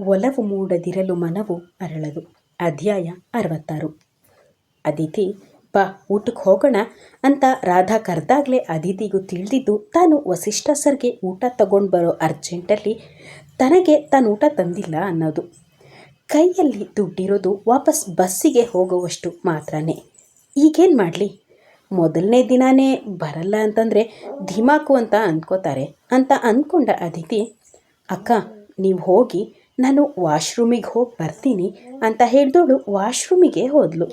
ಒಲವು ಮೂಡದಿರಲು ಮನವು ಅರಳದು. ಅಧ್ಯಾಯ ಅರವತ್ತಾರು. ಅದಿತಿ, ಬಾ, ಊಟಕ್ಕೆ ಹೋಗೋಣ ಅಂತ ರಾಧಾ ಕರೆದಾಗಲೇ ಅದಿತಿಗೂ ತಿಳಿದಿದ್ದು, ತಾನು ವಸಿಷ್ಠ ಸರ್ಗೆ ಊಟ ತಗೊಂಡು ಬರೋ ಅರ್ಜೆಂಟಲ್ಲಿ ತನಗೆ ತಾನು ಊಟ ತಂದಿಲ್ಲ ಅನ್ನೋದು. ಕೈಯಲ್ಲಿ ದುಡ್ಡಿರೋದು ವಾಪಸ್ ಬಸ್ಸಿಗೆ ಹೋಗುವಷ್ಟು ಮಾತ್ರನೇ. ಈಗೇನು ಮಾಡಲಿ? ಮೊದಲನೇ ದಿನಾನೇ ಬರಲ್ಲ ಅಂತಂದರೆ ಧಿಮಾಕು ಅಂತ ಅಂದ್ಕೋತಾರೆ ಅಂತ ಅಂದ್ಕೊಂಡ ಅದಿತಿ, ಅಕ್ಕ, ನೀವು ಹೋಗಿ ನಾನು ವಾಶ್ರೂಮಿಗೆ ಹೋಗಿ ಬರ್ತೀನಿ ಅಂತ ಹೇಳಿದವಳು ವಾಶ್ರೂಮಿಗೆ ಹೋದ್ಲು.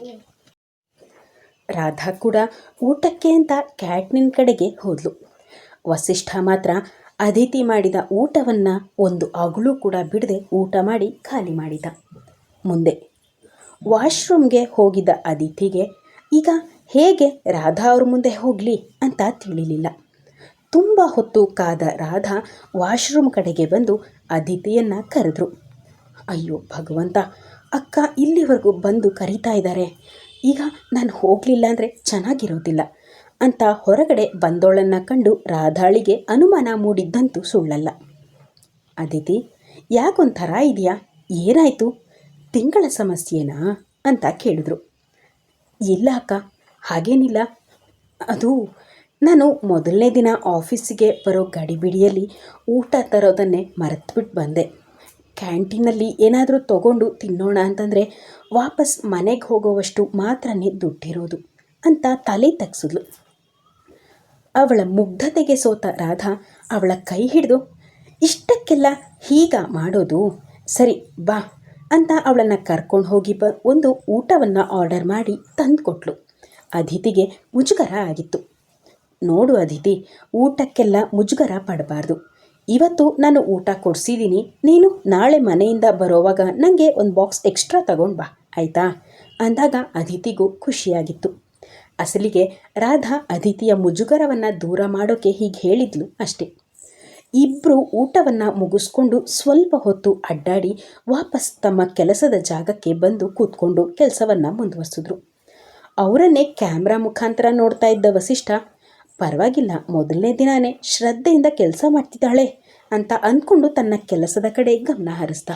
ರಾಧಾ ಕೂಡ ಊಟಕ್ಕೆ ಅಂತ ಕ್ಯಾಟ್ನಿನ ಕಡೆಗೆ ಹೋದ್ಲು. ವಸಿಷ್ಠ ಮಾತ್ರ ಅದಿತಿ ಮಾಡಿದ ಊಟವನ್ನು ಒಂದು ಅಗಳು ಕೂಡ ಬಿಡದೆ ಊಟ ಮಾಡಿ ಖಾಲಿ ಮಾಡಿದ. ಮುಂದೆ ವಾಶ್ರೂಮ್ಗೆ ಹೋಗಿದ್ದ ಅದಿತಿಗೆ ಈಗ ಹೇಗೆ ರಾಧಾ ಅವ್ರ ಮುಂದೆ ಹೋಗಲಿ ಅಂತ ತಿಳಿಲಿಲ್ಲ. ತುಂಬ ಹೊತ್ತು ಕಾದ ರಾಧಾ ವಾಶ್ರೂಮ್ ಕಡೆಗೆ ಬಂದು ಅದಿತಿಯನ್ನು ಕರೆದ್ರು. ಅಯ್ಯೋ ಭಗವಂತ, ಅಕ್ಕ ಇಲ್ಲಿವರೆಗೂ ಬಂದು ಕರೀತಾ ಇದ್ದಾರೆ. ಈಗ ನಾನು ಹೋಗಲಿಲ್ಲ ಅಂದರೆ ಚೆನ್ನಾಗಿರೋದಿಲ್ಲ. ಅಂತ ಹೊರಗಡೆ ಬಂದೋಳನ್ನು ಕಂಡು ರಾಧಾಳಿಗೆ ಅನುಮಾನ ಮೂಡಿದ್ದಂತೂ ಸುಳ್ಳಲ್ಲ. ಅದಿತಿ ಯಾಕೊಂಥರ ಇದೆಯಾ? ಏನಾಯಿತು? ತಿಂಗಳ ಸಮಸ್ಯೆನಾ? ಅಂತ ಕೇಳಿದ್ರು. ಇಲ್ಲ ಅಕ್ಕ, ಹಾಗೇನಿಲ್ಲ. ಅದು ನಾನು ಮೊದಲನೇ ದಿನ ಆಫೀಸಿಗೆ ಬರೋ ಗಡಿಬಿಡಿಯಲ್ಲಿ ಊಟ ತರೋದನ್ನೇ ಮರೆತುಬಿಟ್ಟು ಬಂದೆ. ಕ್ಯಾಂಟೀನಲ್ಲಿ ಏನಾದರೂ ತಗೊಂಡು ತಿನ್ನೋಣ ಅಂತಂದರೆ ವಾಪಸ್ ಮನೆಗೆ ಹೋಗೋವಷ್ಟು ಮಾತ್ರನೇ ದುಡ್ಡಿರೋದು ಅಂತ ತಲೆ ತಗ್ಸಿದ್ಲು. ಅವಳ ಮುಗ್ಧತೆಗೆ ಸೋತ ರಾಧಾ ಅವಳ ಕೈ ಹಿಡಿದು, ಇಷ್ಟಕ್ಕೆಲ್ಲ ಹೀಗ ಮಾಡೋದು? ಸರಿ, ಬಾ ಅಂತ ಅವಳನ್ನು ಕರ್ಕೊಂಡು ಹೋಗಿ ಬ ಒಂದು ಊಟವನ್ನು ಆರ್ಡರ್ ಮಾಡಿ ತಂದುಕೊಟ್ಲು. ಅತಿಥಿಗೆ ಮುಜುಗರ ಆಗಿತ್ತು. ನೋಡು ಅದಿತಿ, ಊಟಕ್ಕೆಲ್ಲ ಮುಜುಗರ ಪಡಬಾರ್ದು. ಇವತ್ತು ನಾನು ಊಟ ಕೊಡಿಸಿದ್ದೀನಿ ನೀನು ನಾಳೆ ಮನೆಯಿಂದ ಬರೋವಾಗ ನನಗೆ ಒಂದು ಬಾಕ್ಸ್ ಎಕ್ಸ್ಟ್ರಾ ತಗೊಂಡು ಬಾ, ಆಯಿತಾ? ಅಂದಾಗ ಅದಿತಿಗೂ ಖುಷಿಯಾಗಿತ್ತು. ಅಸಲಿಗೆ ರಾಧಾ ಅದಿತಿಯ ಮುಜುಗರವನ್ನು ದೂರ ಮಾಡೋಕೆ ಹೀಗೆ ಹೇಳಿದ್ಲು ಅಷ್ಟೇ. ಇಬ್ಬರು ಊಟವನ್ನು ಮುಗಿಸ್ಕೊಂಡು ಸ್ವಲ್ಪ ಹೊತ್ತು ಅಡ್ಡಾಡಿ ವಾಪಸ್ ತಮ್ಮ ಕೆಲಸದ ಜಾಗಕ್ಕೆ ಬಂದು ಕೂತ್ಕೊಂಡು ಕೆಲಸವನ್ನು ಮುಂದುವರಿಸಿದ್ರು. ಅವರನ್ನೇ ಕ್ಯಾಮ್ರಾ ಮುಖಾಂತರ ನೋಡ್ತಾ ಇದ್ದ ವಸಿಷ್ಠ ಪರವಾಗಿಲ್ಲ, ಮೊದಲನೇ ದಿನಾನೇ ಶ್ರದ್ಧೆಯಿಂದ ಕೆಲಸ ಮಾಡ್ತಿದ್ದಾಳೆ ಅಂತ ಅಂದ್ಕೊಂಡು ತನ್ನ ಕೆಲಸದ ಕಡೆ ಗಮನ ಹರಿಸ್ದ.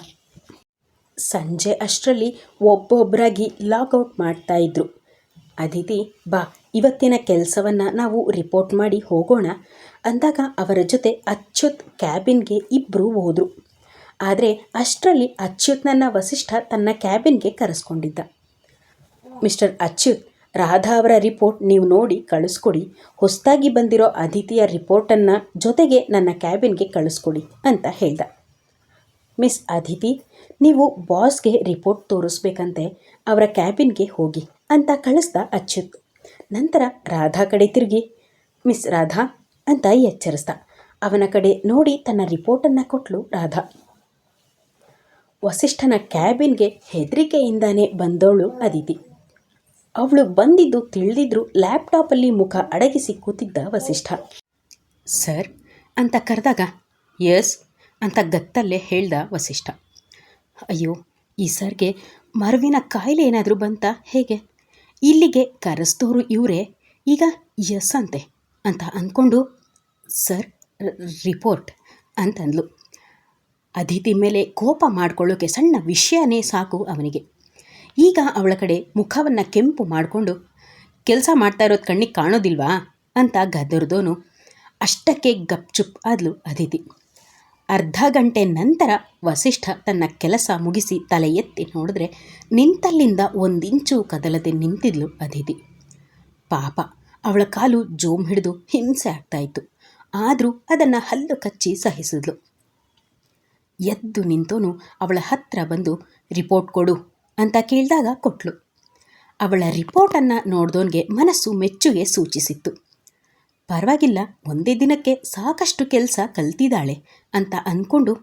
ಸಂಜೆ ಅಷ್ಟರಲ್ಲಿ ಒಬ್ಬೊಬ್ಬರಾಗಿ ಲಾಗೌಟ್ ಮಾಡ್ತಾ ಇದ್ರು. ಅದಿತಿ, ಬಾ, ಇವತ್ತಿನ ಕೆಲಸವನ್ನು ನಾವು ರಿಪೋರ್ಟ್ ಮಾಡಿ ಹೋಗೋಣ ಅಂದಾಗ ಅವರ ಜೊತೆ ಅಚ್ಯುತ್ ಕ್ಯಾಬಿನ್ಗೆ ಇಬ್ಬರು ಹೋದರು. ಆದರೆ ಅಷ್ಟರಲ್ಲಿ ಅಚ್ಯುತ್ನನ್ನ ವಸಿಷ್ಠ ತನ್ನ ಕ್ಯಾಬಿನ್ಗೆ ಕರೆಸ್ಕೊಂಡಿದ್ದ. ಮಿಸ್ಟರ್ ಅಚ್ಯುತ್ ರಾಧಾ ಅವರ ರಿಪೋರ್ಟ್ ನೀವು ನೋಡಿ ಕಳಿಸ್ಕೊಡಿ. ಹೊಸದಾಗಿ ಬಂದಿರೋ ಅದಿತಿಯ ರಿಪೋರ್ಟನ್ನು ಜೊತೆಗೆ ನನ್ನ ಕ್ಯಾಬಿನ್ಗೆ ಕಳಿಸ್ಕೊಡಿ ಅಂತ ಹೇಳ್ದ. ಮಿಸ್ ಅದಿತಿ ನೀವು ಬಾಸ್ಗೆ ರಿಪೋರ್ಟ್ ತೋರಿಸ್ಬೇಕಂತೆ, ಅವರ ಕ್ಯಾಬಿನ್ಗೆ ಹೋಗಿ ಅಂತ ಕಳಿಸ್ದ ಅಚ್ಯುತ್. ನಂತರ ರಾಧಾ ಕಡೆ ತಿರುಗಿ, ಮಿಸ್ ರಾಧಾ ಅಂತ ಎಚ್ಚರಿಸ್ದ. ಅವನ ಕಡೆ ನೋಡಿ ತನ್ನ ರಿಪೋರ್ಟನ್ನು ಕೊಟ್ಟಳು ರಾಧಾ. ವಸಿಷ್ಠನ ಕ್ಯಾಬಿನ್ಗೆ ಹೆದರಿಕೆಯಿಂದಾನೇ ಬಂದವಳು ಅದಿತಿ ಅವಳು ಬಂದಿದ್ದು ತಿಳಿದಿದ್ರು ಲ್ಯಾಪ್ಟಾಪಲ್ಲಿ ಮುಖ ಅಡಗಿಸಿ ಕೂತಿದ್ದ ವಸಿಷ್ಠ. ಸರ್, ಅಂತ ಕರೆದಾಗ ಎಸ್ ಅಂತ ಗತ್ತಲ್ಲೇ ಹೇಳ್ದ ವಸಿಷ್ಠ. ಅಯ್ಯೋ, ಈ ಸರ್ಗೆ ಮರವಿನ ಕಾಯಿಲೆ ಏನಾದರೂ ಬಂತ, ಹೇಗೆ? ಇಲ್ಲಿಗೆ ಕರೆಸ್ದವರು ಇವರೇ, ಈಗ ಎಸ್ ಅಂತೆ, ಅಂತ ಅಂದ್ಕೊಂಡು ಸರ್ ರಿಪೋರ್ಟ್, ಅಂತಂದ್ಲು. ಅದಿತಿ ಮೇಲೆ ಕೋಪ ಮಾಡ್ಕೊಳ್ಳೋಕೆ ಸಣ್ಣ ವಿಷಯನೇ ಸಾಕು ಅವನಿಗೆ. ಈಗ ಅವಳ ಕಡೆ ಮುಖವನ್ನು ಕೆಂಪು ಮಾಡಿಕೊಂಡು, ಕೆಲಸ ಮಾಡ್ತಾ ಇರೋದು ಕಣ್ಣಿಗೆ ಕಾಣೋದಿಲ್ವಾ? ಅಂತ ಗದರ್ದೋನು ಅಷ್ಟಕ್ಕೆ ಗಪ್ಚುಪ್ ಆದಲು ಅದಿತಿ. ಅರ್ಧ ಗಂಟೆ ನಂತರ ವಸಿಷ್ಠ ತನ್ನ ಕೆಲಸ ಮುಗಿಸಿ ತಲೆ ಎತ್ತಿ ನೋಡಿದ್ರೆ ನಿಂತಲ್ಲಿಂದ ಒಂದಿಂಚು ಕದಲದೆ ನಿಂತಿದ್ಲು ಅದಿತಿ. ಪಾಪ, ಅವಳ ಕಾಲು ಜೋಮ್ ಹಿಡಿದು ಹಿಂಸೆ ಆಗ್ತಾಯಿತ್ತು ಆದರೂ ಅದನ್ನು ಹಲ್ಲು ಕಚ್ಚಿ ಸಹಿಸಿದ್ಲು. ಎದ್ದು ನಿಂತೋನು ಅವಳ ಹತ್ರ ಬಂದು, ರಿಪೋರ್ಟ್ ಕೊಡು ಅಂತ ಕೇಳಿದಾಗ ಕೊಟ್ಲು. ಅವಳ ರಿಪೋರ್ಟನ್ನು ನೋಡ್ದೋನ್ಗೆ ಮನಸ್ಸು ಮೆಚ್ಚುಗೆ ಸೂಚಿಸಿತ್ತು. ಪರವಾಗಿಲ್ಲ, ಒಂದೇ ದಿನಕ್ಕೆ ಸಾಕಷ್ಟು ಕೆಲಸ ಕಲ್ತಿದ್ದಾಳೆ ಅಂತ ಅಂದ್ಕೊಂಡು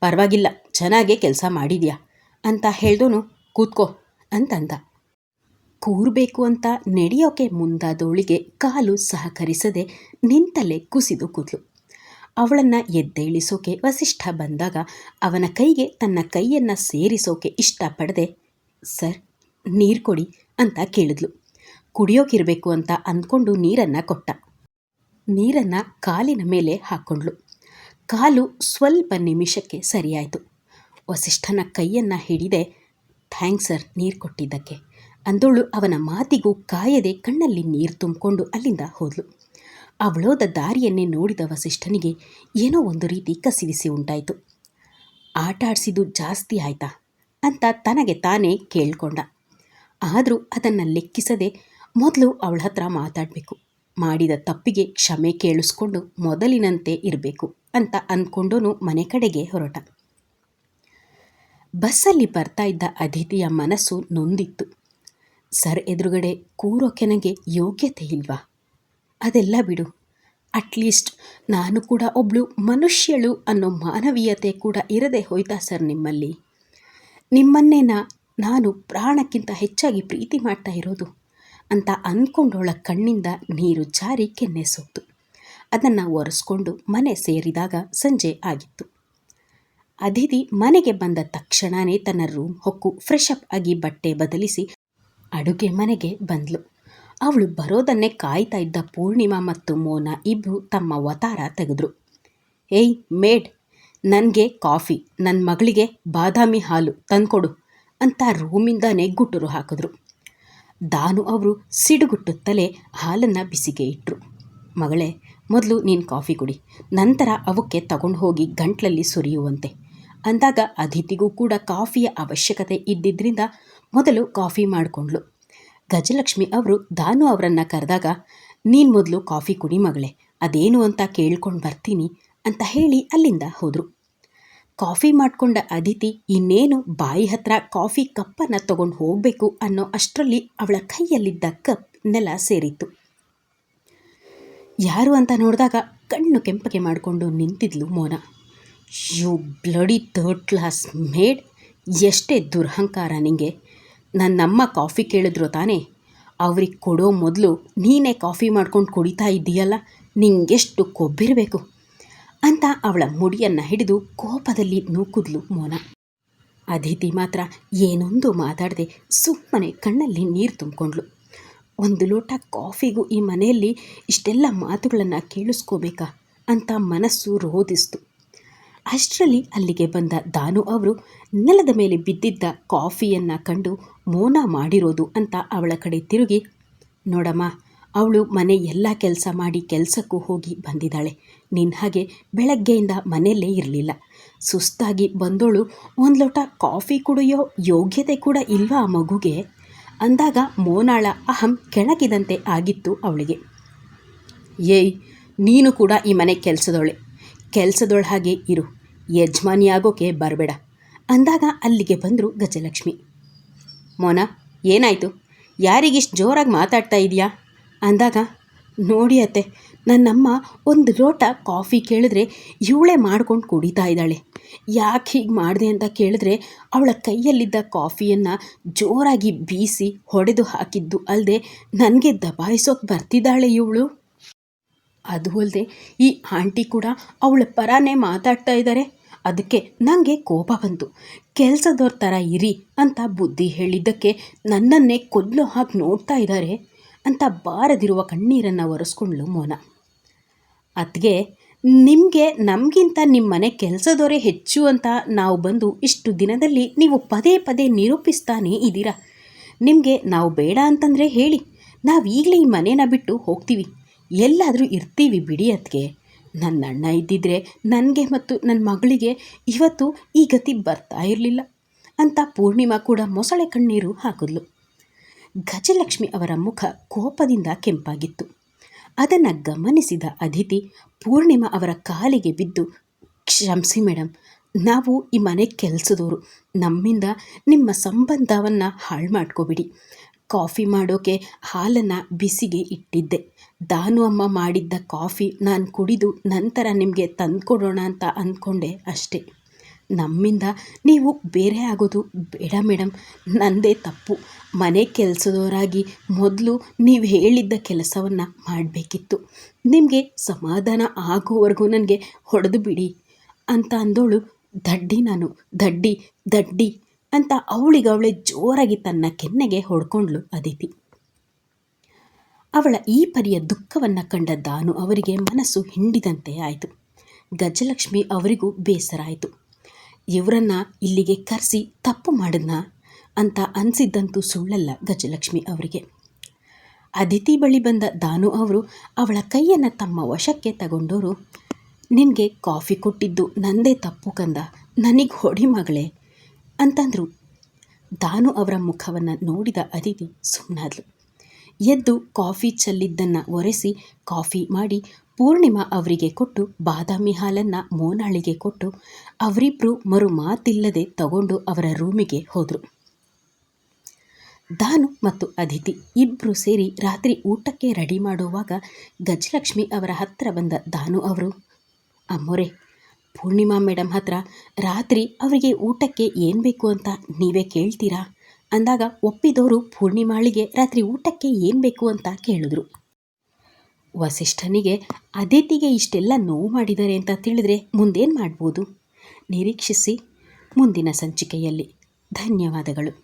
ಪರವಾಗಿಲ್ಲ, ಚೆನ್ನಾಗೇ ಕೆಲಸ ಮಾಡಿದ್ಯಾ ಅಂತ ಹೇಳ್ದೋನು, ಕೂತ್ಕೋ ಅಂತಂದ. ಕೂರಬೇಕು ಅಂತ ನಡೆಯೋಕೆ ಮುಂದಾದವಳಿಗೆ ಕಾಲು ಸಹಕರಿಸದೆ ನಿಂತಲ್ಲೇ ಕುಸಿದು ಕೂತ್ಲು. ಅವಳನ್ನು ಎದ್ದೇಳಿಸೋಕೆ ವಸಿಷ್ಠ ಬಂದಾಗ ಅವನ ಕೈಗೆ ತನ್ನ ಕೈಯನ್ನು ಸೇರಿಸೋಕೆ ಇಷ್ಟಪಡದೆ ಸರ್, ನೀರು ಕೊಡಿ ಅಂತ ಕೇಳಿದ್ಲು. ಕುಡಿಯೋಕಿರಬೇಕು ಅಂತ ಅಂದ್ಕೊಂಡು ನೀರನ್ನು ಕೊಟ್ಟ. ನೀರನ್ನು ಕಾಲಿನ ಮೇಲೆ ಹಾಕ್ಕೊಂಡ್ಳು ಕಾಲು ಸ್ವಲ್ಪ ನಿಮಿಷಕ್ಕೆ ಸರಿಯಾಯಿತು. ವಸಿಷ್ಠನ ಕೈಯನ್ನು ಹಿಡಿದೆ, ಥ್ಯಾಂಕ್ಸ್ ಸರ್, ನೀರು ಕೊಟ್ಟಿದ್ದಕ್ಕೆ ಅಂದೋಳು ಅವನ ಮಾತಿಗೂ ಕಾಯದೆ ಕಣ್ಣಲ್ಲಿ ನೀರು ತುಂಬಿಕೊಂಡು ಅಲ್ಲಿಂದ ಹೋದ್ಲು. ಅವಳೋದ ದಾರಿಯನ್ನೇ ನೋಡಿದ ವಸಿಷ್ಠನಿಗೆ ಏನೋ ಒಂದು ರೀತಿ ಕಸಿವಿಸಿ ಉಂಟಾಯಿತು. ಆಟ ಜಾಸ್ತಿ ಆಯ್ತಾ? ಅಂತ ತನಗೆ ತಾನೇ ಕೇಳ್ಕೊಂಡ. ಆದರೂ ಅದನ್ನು ಲೆಕ್ಕಿಸದೆ ಮೊದಲು ಅವಳ ಹತ್ರ ಮಾತಾಡಬೇಕು. ಮಾಡಿದ ತಪ್ಪಿಗೆ ಕ್ಷಮೆ ಕೇಳಿಸ್ಕೊಂಡು ಮೊದಲಿನಂತೆ ಇರಬೇಕು ಅಂತ ಅಂದ್ಕೊಂಡೋನು ಮನೆ ಕಡೆಗೆ ಹೊರಟ. ಬಸ್ಸಲ್ಲಿ ಬರ್ತಾ ಇದ್ದ ಅತಿಥಿಯ ಮನಸ್ಸು ನೊಂದಿತ್ತು. ಸರ್ ಎದುರುಗಡೆ ಕೂರೋಕೆ ನನಗೆ ಯೋಗ್ಯತೆ ಇಲ್ವಾ? ಅದೆಲ್ಲ ಬಿಡು. ಅಟ್ಲೀಸ್ಟ್ ನಾನು ಕೂಡ ಒಬ್ಳು ಮನುಷ್ಯಳು ಅನ್ನೋ ಮಾನವೀಯತೆ ಕೂಡ ಇರದೆ ಹೋಯ್ತಾ ಸರ್ ನಿಮ್ಮಲ್ಲಿ. ನಿಮ್ಮನ್ನೇ ನಾನು ಪ್ರಾಣಕ್ಕಿಂತ ಹೆಚ್ಚಾಗಿ ಪ್ರೀತಿ ಮಾಡ್ತಾ ಇರೋದು ಅಂತ ಅಂದ್ಕೊಂಡೋಳ ಕಣ್ಣಿಂದ ನೀರು ಜಾರಿ ಕೆನ್ನೆ ಸೋತು ಅದನ್ನು ಒರೆಸ್ಕೊಂಡು ಮನೆ ಸೇರಿದಾಗ ಸಂಜೆ ಆಗಿತ್ತು. ಅದಿತಿ ಮನೆಗೆ ಬಂದ ತಕ್ಷಣವೇ ತನ್ನ ರೂಮ್ ಹೊಕ್ಕು ಫ್ರೆಶ್ ಅಪ್ ಆಗಿ ಬಟ್ಟೆ ಬದಲಿಸಿ ಅಡುಗೆ ಮನೆಗೆ ಬಂದ್ಲು. ಅವಳು ಬರೋದನ್ನೇ ಕಾಯ್ತಾ ಇದ್ದ ಪೂರ್ಣಿಮಾ ಮತ್ತು ಮೋನ ಇಬ್ಬರು ತಮ್ಮ ವತಾರ ತೆಗೆದ್ರು. ಏಯ್, ಮೇಡ್ ನನಗೆ ಕಾಫಿ ನನ್ನ ಮಗಳಿಗೆ ಬಾದಾಮಿ ಹಾಲು ತಂದ್ಕೊಡು ಅಂತ ರೂಮಿಂದಾನೇ ನೆಗ್ಗುಟ್ಟರು ಹಾಕಿದ್ರು. ದಾನು ಅವರು ಸಿಡುಗುಟ್ಟುತ್ತಲೇ ಹಾಲನ್ನು ಬಿಸಿಗೆ ಇಟ್ಟರು ಮಗಳೇ, ಮೊದಲು ನೀನು ಕಾಫಿ ಕುಡಿ, ನಂತರ ಅವಕ್ಕೆ ತಗೊಂಡು ಹೋಗಿ ಗಂಟ್ಲಲ್ಲಿ ಸುರಿಯುವಂತೆ. ಅಂದಾಗ ಅತಿಥಿಗೂ ಕೂಡ ಕಾಫಿಯ ಅವಶ್ಯಕತೆ ಇದ್ದಿದ್ದರಿಂದ ಮೊದಲು ಕಾಫಿ ಮಾಡಿಕೊಂಡ್ಳು. ಗಜಲಕ್ಷ್ಮಿ ಅವರು ದಾನು ಅವರನ್ನು ಕರೆದಾಗ, ನೀನು ಮೊದಲು ಕಾಫಿ ಕುಡಿ ಮಗಳೇ, ಅದೇನು ಅಂತ ಕೇಳ್ಕೊಂಡು ಬರ್ತೀನಿ ಅಂತ ಹೇಳಿ ಅಲ್ಲಿಂದ ಹೋದರು. ಕಾಫಿ ಮಾಡಿಕೊಂಡ ಅದಿತಿ ಇನ್ನೇನು ಬಾಯಿ ಹತ್ರ ಕಾಫಿ ಕಪ್ಪನ್ನು ತಗೊಂಡು ಹೋಗಬೇಕು ಅನ್ನೋ ಅಷ್ಟರಲ್ಲಿ ಅವಳ ಕೈಯಲ್ಲಿದ್ದ ಕಪ್ ನೆಲ ಸೇರಿತ್ತು. ಯಾರು ಅಂತ ನೋಡಿದಾಗ ಕಣ್ಣು ಕೆಂಪಗೆ ಮಾಡಿಕೊಂಡು ನಿಂತಿದ್ಲು Mona. You bloody third class maid, ಎಷ್ಟೇ ದುರಹಂಕಾರ ನಿಂಗೆ. ನನ್ನಮ್ಮ ಕಾಫಿ ಕೇಳಿದ್ರು ತಾನೇ. ಅವ್ರಿಗೆ ಕೊಡೋ ಮೊದಲು ನೀನೇ ಕಾಫಿ ಮಾಡ್ಕೊಂಡು ಕುಡಿತಾ ಇದ್ದೀಯಲ್ಲ, ನಿಂಗೆಷ್ಟು ಕೊಬ್ಬಿರಬೇಕು. ಅಂತ ಅವಳ ಮುಡಿಯನ್ನು ಹಿಡಿದು ಕೋಪದಲ್ಲಿ ನೂಕುದ್ಲು ಮೋನ. ಅದಿತಿ ಮಾತ್ರ ಏನೊಂದು ಮಾತಾಡದೆ ಸುಮ್ಮನೆ ಕಣ್ಣಲ್ಲಿ ನೀರು ತುಂಬಿಕೊಂಡ್ಳು ಒಂದು ಲೋಟ ಕಾಫಿಗೂ ಈ ಮನೆಯಲ್ಲಿ ಇಷ್ಟೆಲ್ಲ ಮಾತುಗಳನ್ನು ಕೇಳಿಸ್ಕೋಬೇಕಾ ಅಂತ ಮನಸ್ಸು ರೋಧಿಸ್ತು ಅಷ್ಟರಲ್ಲಿ ಅಲ್ಲಿಗೆ ಬಂದ ದಾನು ಅವರು ನೆಲದ ಮೇಲೆ ಬಿದ್ದಿದ್ದ ಕಾಫಿಯನ್ನು ಕಂಡು ಮೋನ ಮಾಡಿರೋದು ಅಂತ ಅವಳ ಕಡೆ ತಿರುಗಿ, ನೋಡಮ್ಮ ಅವಳು ಮನೆ ಎಲ್ಲ ಕೆಲಸ ಮಾಡಿ ಕೆಲಸಕ್ಕೂ ಹೋಗಿ ಬಂದಿದ್ದಾಳೆ. ನಿನ್ನ ಹಾಗೆ ಬೆಳಗ್ಗೆಯಿಂದ ಮನೆಯಲ್ಲೇ ಇರಲಿಲ್ಲ. ಸುಸ್ತಾಗಿ ಬಂದೋಳು, ಒಂದು ಲೋಟ ಕಾಫಿ ಕುಡಿಯೋ ಯೋಗ್ಯತೆ ಕೂಡ ಇಲ್ವಾ ಆ ಮಗುಗೆ? ಅಂದಾಗ ಮೋನಾಳ ಅಹಂ, ಕೆಣಕಿದಂತೆ ಆಗಿತ್ತು ಅವಳಿಗೆ. ಏಯ್, ನೀನು ಕೂಡ ಈ ಮನೆ ಕೆಲಸದೊಳೆ. ಕೆಲಸದೊಳ ಹಾಗೆ ಇರು. ಯಜಮಾನಿಯಾಗೋಕೆ ಬರಬೇಡ. ಅಂದಾಗ ಅಲ್ಲಿಗೆ ಬಂದರು ಗಜಲಕ್ಷ್ಮಿ. ಮೋನಾ, ಏನಾಯಿತು? ಯಾರಿಗಿಷ್ಟು ಜೋರಾಗಿ ಮಾತಾಡ್ತಾ ಇದೆಯಾ? ಅಂದಾಗ, ನೋಡಿ ಅತ್ತೆ, ನನ್ನಮ್ಮ ಒಂದು ಲೋಟ ಕಾಫಿ ಕೇಳಿದ್ರೆ ಇವಳೇ ಮಾಡ್ಕೊಂಡು ಕುಡಿತಾ ಇದ್ದಾಳೆ. ಯಾಕೆ ಹೀಗೆ ಮಾಡಿದೆ ಅಂತ ಕೇಳಿದ್ರೆ ಅವಳ ಕೈಯಲ್ಲಿದ್ದ ಕಾಫಿಯನ್ನು ಜೋರಾಗಿ ಬೀಸಿ ಹೊಡೆದು ಹಾಕಿದ್ದು ಅಲ್ಲದೆ ನನಗೆ ದಬಾಯಿಸೋಕೆ ಬರ್ತಿದ್ದಾಳೆ ಇವಳು. ಅದು ಅಲ್ಲದೆ ಈ ಆಂಟಿ ಕೂಡ ಅವಳ ಪರಾನೇ ಮಾತಾಡ್ತಾ ಇದ್ದಾರೆ ಅದಕ್ಕೆ ನನಗೆ ಕೋಪ ಬಂತು. ಕೆಲಸದವ್ರ ಥರ ಇರಿ ಅಂತ ಬುದ್ಧಿ ಹೇಳಿದ್ದಕ್ಕೆ ನನ್ನನ್ನೇ ಕೊಲ್ಲೋ ಹಾಗೆ ನೋಡ್ತಾ ಇದ್ದಾರೆ ಅಂತ ಬಾರದಿರುವ ಕಣ್ಣೀರನ್ನು ಒರೆಸ್ಕೊಂಡ್ಳು ಮೋನ. ಅತ್ಗೆ ನಿಮಗೆ, ನಮಗಿಂತ ನಿಮ್ಮ ಮನೆ ಕೆಲಸದವರೇ ಹೆಚ್ಚು ಅಂತ ನಾವು ಬಂದು ಇಷ್ಟು ದಿನದಲ್ಲಿ ನೀವು ಪದೇ ಪದೇ ನಿರೂಪಿಸ್ತಾನೇ ಇದ್ದೀರಾ? ನಿಮಗೆ ನಾವು ಬೇಡ ಅಂತಂದರೆ ಹೇಳಿ. ನಾವು ಈಗಲೇ ಈ ಮನೇನ ಬಿಟ್ಟು ಹೋಗ್ತೀವಿ. ಎಲ್ಲಾದರೂ ಇರ್ತೀವಿ ಬಿಡಿ ಅದಕ್ಕೆ ನನ್ನ ಅಣ್ಣ ಇದ್ದಿದ್ರೆ ನನಗೆ ಮತ್ತು ನನ್ನ ಮಗಳಿಗೆ ಇವತ್ತು ಈ ಗತಿ ಬರ್ತಾ ಇರಲಿಲ್ಲ ಅಂತ ಪೂರ್ಣಿಮಾ ಕೂಡ ಮೊಸಳೆ ಕಣ್ಣೀರು ಹಾಕಿದ್ಲು. ಗಜಲಕ್ಷ್ಮಿ ಅವರ ಮುಖ ಕೋಪದಿಂದ ಕೆಂಪಾಗಿತ್ತು. ಅದನ್ನು ಗಮನಿಸಿದ ಅದಿತಿ ಪೂರ್ಣಿಮಾ ಅವರ ಕಾಲಿಗೆ ಬಿದ್ದು, ಕ್ಷಮಿಸಿ ಮೇಡಮ್ ನಾವು ಈ ಮನೆ ಕೆಲಸದವರು. ನಮ್ಮಿಂದ ನಿಮ್ಮ ಸಂಬಂಧವನ್ನು ಹಾಳು ಮಾಡ್ಕೋಬಿಡಿ. ಕಾಫಿ ಮಾಡೋಕೆ ಹಾಲನ್ನು ಬಿಸಿಗೆ ಇಟ್ಟಿದ್ದೆ. ದಾನು ಅಮ್ಮ ಮಾಡಿದ್ದ ಕಾಫಿ ನಾನು ಕುಡಿದು ನಂತರ ನಿಮಗೆ ತಂದುಕೊಡೋಣ ಅಂತ ಅಂದ್ಕೊಂಡೆ ಅಷ್ಟೇ. ನಮ್ಮಿಂದ ನೀವು ಬೇರೆ ಆಗೋದು ಬೇಡ ಮೇಡಮ್ ನನ್ನದೇ ತಪ್ಪು. ಮನೆ ಕೆಲಸದವರಾಗಿ ಮೊದಲು ನೀವು ಹೇಳಿದ್ದ ಕೆಲಸವನ್ನು ಮಾಡಬೇಕಿತ್ತು. ನಿಮಗೆ ಸಮಾಧಾನ ಆಗೋವರೆಗೂ ನನಗೆ ಹೊಡೆದು ಬಿಡಿ ಅಂತ ಅಂದೋಳು ದಡ್ಡಿ ನಾನು. ದಡ್ಡಿ ದಡ್ಡಿ ಅಂತ ಅವಳಿಗವಳೆ ಜೋರಾಗಿ ತನ್ನ ಕೆನ್ನೆಗೆ ಹೊಡ್ಕೊಂಡ್ಳು ಅದಿತಿ. ಅವಳ ಈ ಪರಿಯ ದುಃಖವನ್ನು ಕಂಡ ದಾನು ಅವರಿಗೆ ಮನಸ್ಸು ಹಿಂಡಿದಂತೆ ಆಯಿತು. ಗಜಲಕ್ಷ್ಮಿ ಅವರಿಗೂ ಬೇಸರ ಆಯಿತು. ಇವರನ್ನ ಇಲ್ಲಿಗೆ ಕರೆಸಿ ತಪ್ಪು ಮಾಡಿದ್ನ ಅಂತ ಅನಿಸಿದ್ದಂತೂ ಸುಳ್ಳಲ್ಲ ಗಜಲಕ್ಷ್ಮಿ ಅವರಿಗೆ. ಅದಿತಿ ಬಳಿ ಬಂದ ದಾನು ಅವರು ಅವಳ ಕೈಯನ್ನು ತಮ್ಮ ವಶಕ್ಕೆ ತಗೊಂಡವರು ನಿನಗೆ ಕಾಫಿ ಕೊಟ್ಟಿದ್ದು ನಂದೇ ತಪ್ಪು ಕಂದ, ನನಗೆ ಹೊಡಿ ಮಗಳೇ ಅಂತಂದರು. ದಾನು ಅವರ ಮುಖವನ್ನು ನೋಡಿದ ಅದಿತಿ ಸುಮ್ಮನಾದ್ಲು ಎದ್ದು ಕಾಫಿ ಚೆಲ್ಲಿದ್ದನ್ನು ಒರೆಸಿ ಕಾಫಿ ಮಾಡಿ ಪೂರ್ಣಿಮಾ ಅವರಿಗೆ ಕೊಟ್ಟು ಬಾದಾಮಿ ಹಾಲನ್ನು ಮೋನಾಳಿಗೆ ಕೊಟ್ಟು ಅವರಿಬ್ಬರು ಮರು ಮಾತಿಲ್ಲದೆ ತಗೊಂಡು ಅವರ ರೂಮಿಗೆ ಹೋದರು. ದಾನು ಮತ್ತು ಅದಿತಿ ಇಬ್ಬರು ಸೇರಿ ರಾತ್ರಿ ಊಟಕ್ಕೆ ರೆಡಿ ಮಾಡುವಾಗ ಗಜಲಕ್ಷ್ಮಿ ಅವರ ಹತ್ತಿರ ಬಂದ ದಾನು ಅವರು, ಅಮ್ಮೋರೆ, ಪೂರ್ಣಿಮಾ ಮೇಡಮ್ ಹತ್ರ ರಾತ್ರಿ ಅವರಿಗೆ ಊಟಕ್ಕೆ ಏನು ಬೇಕು ಅಂತ ನೀವೇ ಕೇಳ್ತೀರಾ? ಅಂದಾಗ ಒಪ್ಪಿದವರು ಪೂರ್ಣಿಮಾಳಿಗೆ ರಾತ್ರಿ ಊಟಕ್ಕೆ ಏನು ಬೇಕು ಅಂತ ಕೇಳಿದ್ರು. ವಸಿಷ್ಠನಿಗೆ, ಅದಿತಿಗೆ ಇಷ್ಟೆಲ್ಲ ನೋವು ಮಾಡಿದ್ದಾರೆ ಅಂತ ತಿಳಿದ್ರೆ ಮುಂದೇನು ಮಾಡ್ಬೋದು? ನಿರೀಕ್ಷಿಸಿ. ಮುಂದಿನ ಸಂಚಿಕೆಯಲ್ಲಿ ಧನ್ಯವಾದಗಳು.